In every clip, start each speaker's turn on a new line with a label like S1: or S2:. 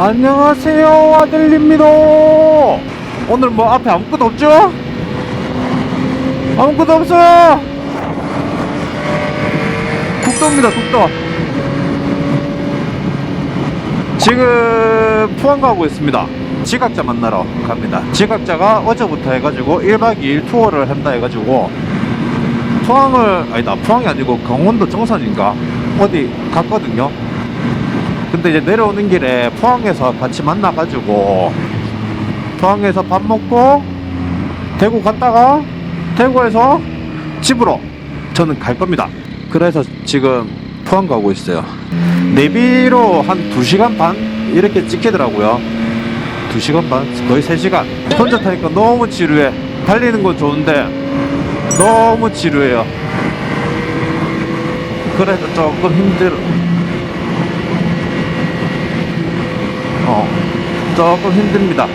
S1: 안녕하세요 아들입니다. 오늘 뭐 앞에 아무것도 없죠? 아무것도 없어요. 국도입니다 국도. 지금 포항 가고 있습니다. 지각자 만나러 갑니다. 지각자가 어제부터 해가지고 1박 2일 투어를 한다 해가지고 포항을 아니다 포항이 아니고 강원도 정선인가? 어디 갔거든요 근데 이제 내려오는 길에 포항에서 같이 만나가지고 포항에서 밥 먹고 대구 갔다가 대구에서 집으로 저는 갈 겁니다. 그래서 지금 포항 가고 있어요. 내비로 한 2시간 반 이렇게 찍히더라고요. 2시간 반? 거의 3시간. 혼자 타니까 너무 지루해. 달리는 건 좋은데 너무 지루해요. 그래서 조금 힘들어 어 조금 힘듭니다.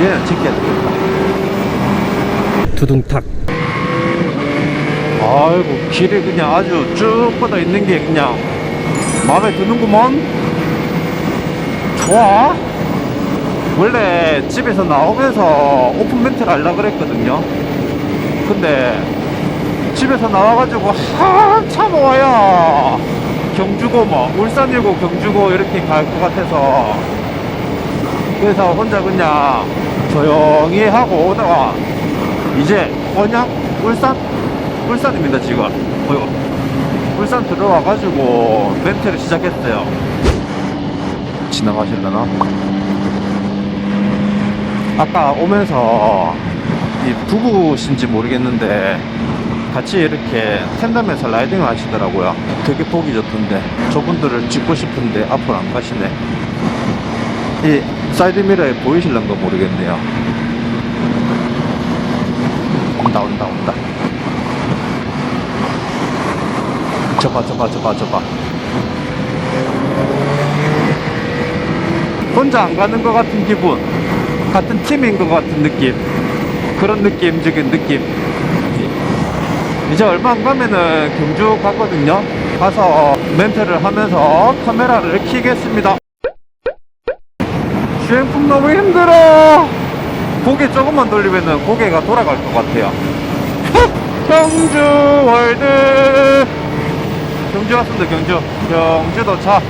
S1: 얘는 지켜야 되겠다
S2: 두둥탁.
S1: 아이고 길이 그냥 아주 쭉 뻗어 있는 게 그냥 마음에 드는구먼. 좋아 원래 집에서 나오면서 오픈 멘트를 하려고 그랬거든요. 근데 집에서 나와가지고 한참 와야 경주고 뭐 울산이고 경주고 이렇게 갈 것 같아서 그래서 혼자 그냥 조용히 하고 오다가 이제 어냐 울산? 울산입니다 지금. 어이구 울산 들어와가지고 멘트를 시작했어요. 지나가실려나? 아까 오면서 이 부부신지 모르겠는데 같이 이렇게 텐덤에서 라이딩을 하시더라고요. 되게 보기 좋던데. 저분들을 찍고 싶은데 앞으로 안 가시네. 이 사이드 미러에 보이실런가 모르겠네요. 온다 온다 온다. 저봐 저봐 저봐 저봐. 혼자 안 가는 것 같은 기분 같은 팀인 것 같은 느낌. 그런 느낌적인 느낌. 이제 얼마 안 가면은 경주 가거든요. 가서 멘트를 하면서 카메라를 켜겠습니다. 주행풍 너무 힘들어. 고개 조금만 돌리면은 고개가 돌아갈 것 같아요. 경주 월드! 경주 왔습니다 경주. 경주 도착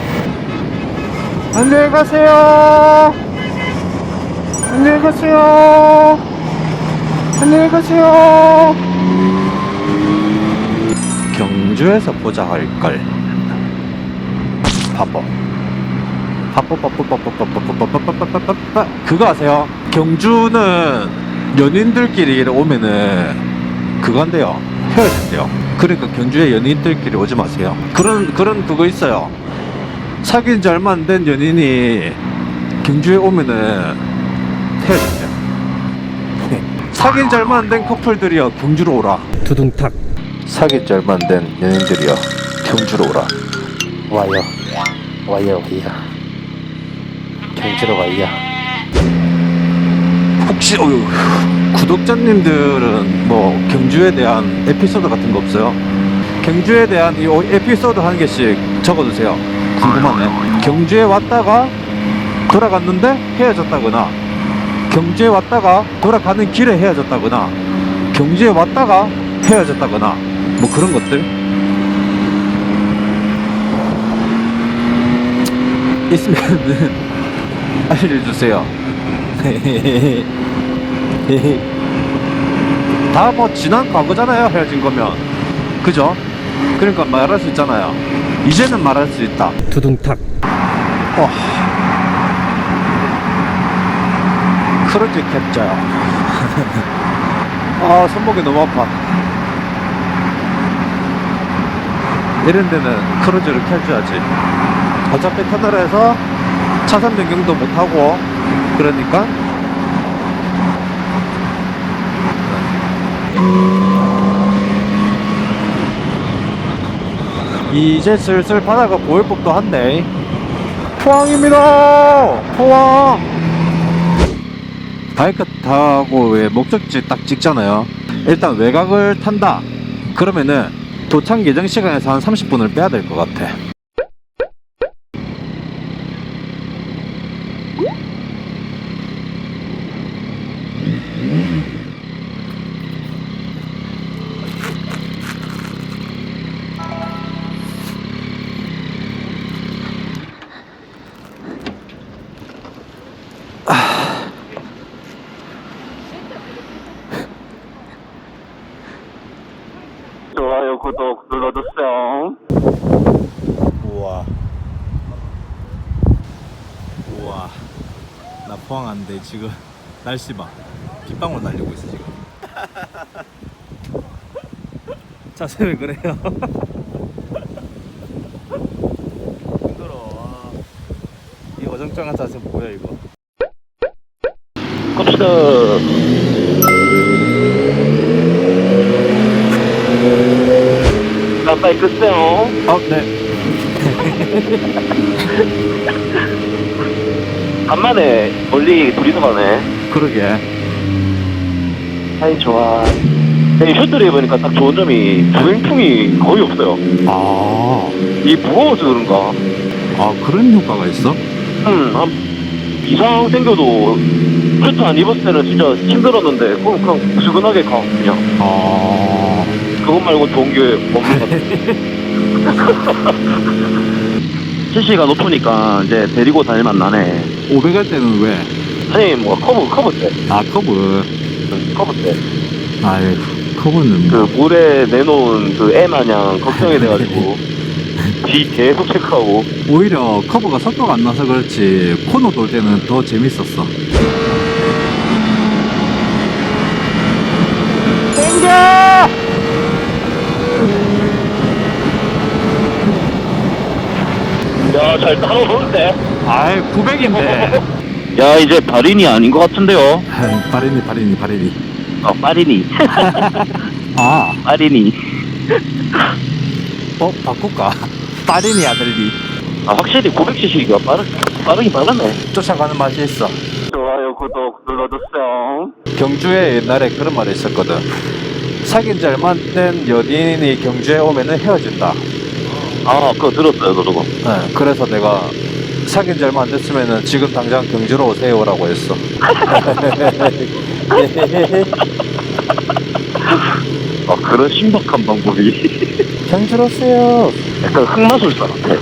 S1: 안녕히 가세요 안녕히 가세요 안녕히 가세요 경주에서 보자 할걸 바보 바보 바보 바보 바보 바보 바보 바보 바보 그거 아세요? 경주는 연인들끼리 오면은 그건데요 헤어진대요 그러니까 경주에 연인들끼리 오지 마세요 그런 그런 그거 있어요 사귄 지 얼마 안 된 연인이 경주에 오면은 헤어진대요 사귄 지 얼마 안 된 커플들이요 경주로 오라.
S2: 두둥탁.
S1: 사귄 지 얼마 안 된 연인들이요 경주로 오라.
S2: 와요. 와요 와요. 경주로 와요.
S1: 혹시 어휴, 구독자님들은 뭐 경주에 대한 에피소드 같은 거 없어요? 경주에 대한 이 오- 에피소드 한 개씩 적어주세요. 궁금하네. 경주에 왔다가 돌아갔는데 헤어졌다거나, 경주에 왔다가 돌아가는 길에 헤어졌다거나, 경주에 왔다가 헤어졌다거나, 뭐 그런 것들. 있으면 알려주세요. 다 뭐 지난 과거잖아요 헤어진 거면 그죠? 그러니까 말할 수 있잖아요 이제는 말할 수 있다
S2: 두둥탁
S1: 어. 크루즈 캡자요 아 손목이 너무 아파. 이런 데는 크루즈를 켜줘야지. 어차피 터널에서 차선 변경도 못하고 그러니까. 이제 슬슬 바다가 보일 법도 한데. 포항입니다! 포항 바이크 타고 왜 목적지 딱 찍잖아요. 일단 외곽을 탄다. 그러면은 도착 예정 시간에서 한 30분을 빼야 될 것 같아.
S3: 좋아요, 구독 눌러주세요.
S1: 우와. 우와. 나 포항 왔는데 지금 날씨 봐. 빗방울 날리고 있어 지금. 자세 왜 그래요? 힘들어. 와. 이 어정쩡한 자세 뭐야 이거?
S3: 갑시다. 나 빨리 끄세요.
S1: 어, 네.
S3: 간만에 멀리 둘이서 가네.
S1: 그러게.
S3: 아이, 좋아. 이 셔틀 입으니까 딱 좋은 점이 주행풍이 거의 없어요.
S1: 아,
S3: 이 무거워서 그런가.
S1: 아 그런 효과가 있어?
S3: 음, 한 이상 생겨도 셔틀 안 입었을 때는 진짜 힘들었는데, 그럼 그냥 부스근하게 가, 그냥.
S1: 아,
S3: 그것 말고 좋은 게 없는 것 같아. CC가 높으니까 이제 데리고 다닐 만 나네.
S1: 500할 때는 왜?
S3: 아니, 뭐, 커브, 커브 때.
S1: 아 커브.
S3: 응, 커브 때.
S1: 아이 커브는
S3: 그
S1: 뭐.
S3: 물에 내놓은 그 애 마냥 걱정이 돼가지고. 뒤 계속 체크하고.
S1: 오히려 커브가 속도가 안 나서 그렇지 코너 돌 때는 더 재밌었어.
S3: 야, 잘 따라오는데?
S1: 아이 900인데.
S3: 야, 이제 발인이 아닌 것 같은데요?
S1: 바리니 바리니 바리니.
S3: 어, 빠리니.
S1: 아,
S3: 빠리니.
S1: 어 바꿀까? 바리니 아들리.
S3: 아, 확실히 900cc가 빠르, 빠르긴 빠르네.
S1: 쫓아가는 맛이 있어.
S3: 좋아요, 구독 눌러주세요.
S1: 경주에 옛날에 그런 말이 있었거든. 사귄 지 얼마 안 된 연인이 경주에 오면은 헤어진다.
S3: 아, 그거 들었어요, 저거.
S1: 네, 그래서 내가 사귄 지 얼마 안 됐으면은 지금 당장 경주로 오세요라고 했어.
S3: 아, 그런 신박한 방법이.
S1: 경주로 오세요.
S3: 약간 흑마술사 같아.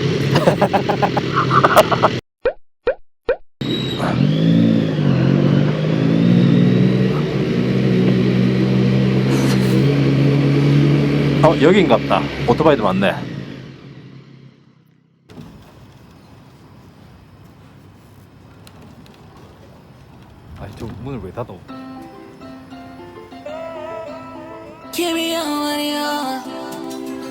S1: 어, 여긴갑다. 오토바이도 많네. 아니, 저 문을 왜 닫아?
S4: Carry on you're,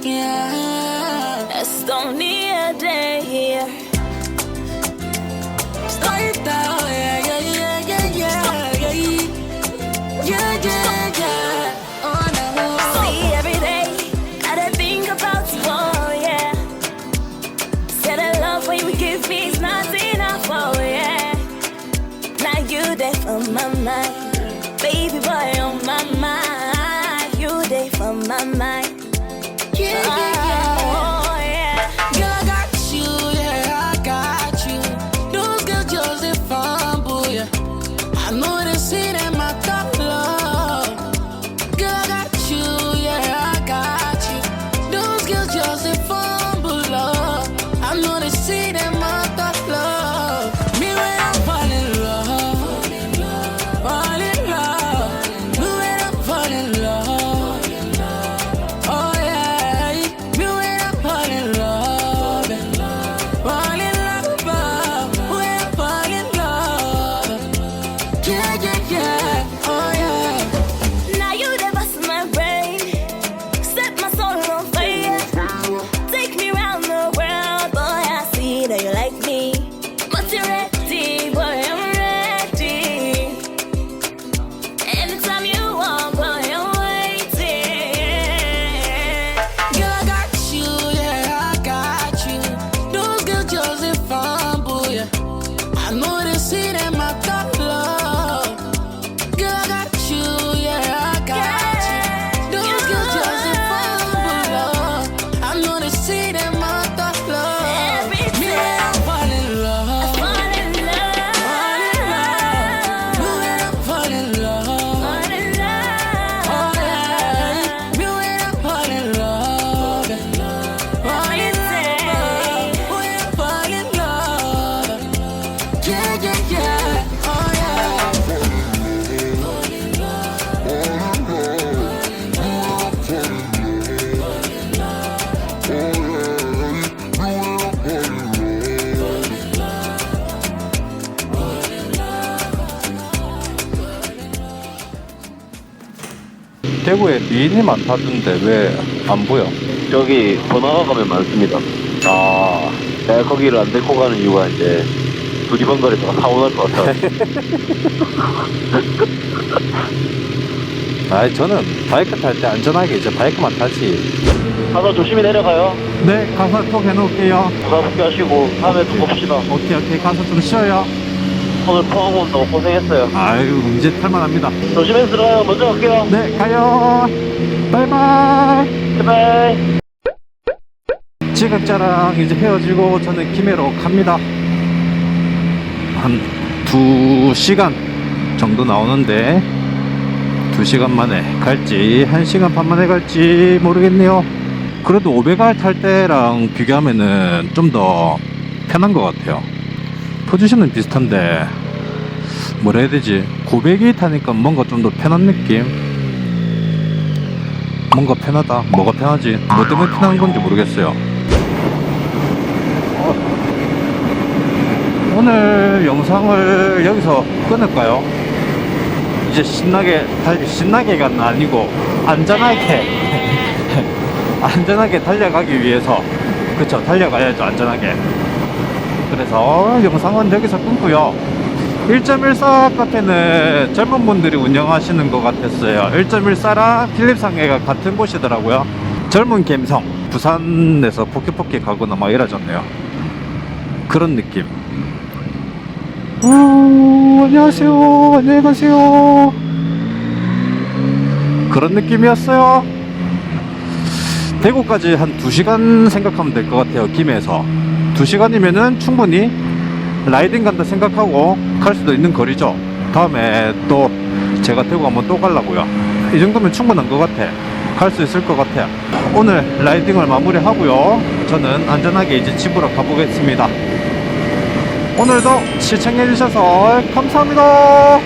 S4: yeah. That's only a day here.
S1: 대구에 미인이 많다던데 왜 안 보여?
S3: 저기 번화가 가면 많습니다.
S1: 아,
S3: 내가 거기를 안 데리고 가는 이유가 이제 두리번거리다가 사고 날 것 같아.
S1: 아 저는 바이크 탈 때 안전하게 이제 바이크만 타지.
S3: 가서 조심히 내려가요.
S1: 네, 가서 톡 해놓을게요.
S3: 무사복귀 하시고 다음에 또 봅시다.
S1: 오케이, 오케이. 가서 좀 쉬어요.
S3: 오늘 포항 온다고 고생했어요.
S1: 아유, 이제 탈만합니다.
S3: 조심해서 들어가요. 먼저 갈게요.
S1: 네, 가요. 바이바이.
S3: 제발.
S1: 지각자랑 이제 헤어지고 저는 김해로 갑니다. 한두 시간 정도 나오는데 두 시간 만에 갈지 한 시간 반 만에 갈지 모르겠네요. 그래도 500R 탈 때랑 비교하면은 좀 더 편한 것 같아요. 포지션은 비슷한데 뭐라 해야 되지? 900이 타니까 뭔가 좀 더 편한 느낌? 뭔가 편하다. 뭐가 편하지? 뭐 때문에 편한 건지 모르겠어요. 오늘 영상을 여기서 끊을까요? 이제 신나게 달 신나게가 아니고 안전하게 안전하게 달려가기 위해서 그쵸 달려가야죠 안전하게 그래서 영상은 여기서 끊고요 1.14 카페는 젊은 분들이 운영하시는 것 같았어요 1.14랑 필립상해가 같은 곳이더라고요 젊은 감성 부산에서 포켓포켓 가거나 막 이러졌네요 그런 느낌 오, 안녕하세요. 안녕히 가세요. 그런 느낌이었어요. 대구까지 한 2시간 생각하면 될 것 같아요. 김해에서. 2시간이면은 충분히 라이딩 간다 생각하고 갈 수도 있는 거리죠. 다음에 또 제가 대구 한번 또 가려고요. 이 정도면 충분한 것 같아. 갈 수 있을 것 같아요. 오늘 라이딩을 마무리 하고요. 저는 안전하게 이제 집으로 가보겠습니다. 오늘도 시청해 주셔서 감사합니다.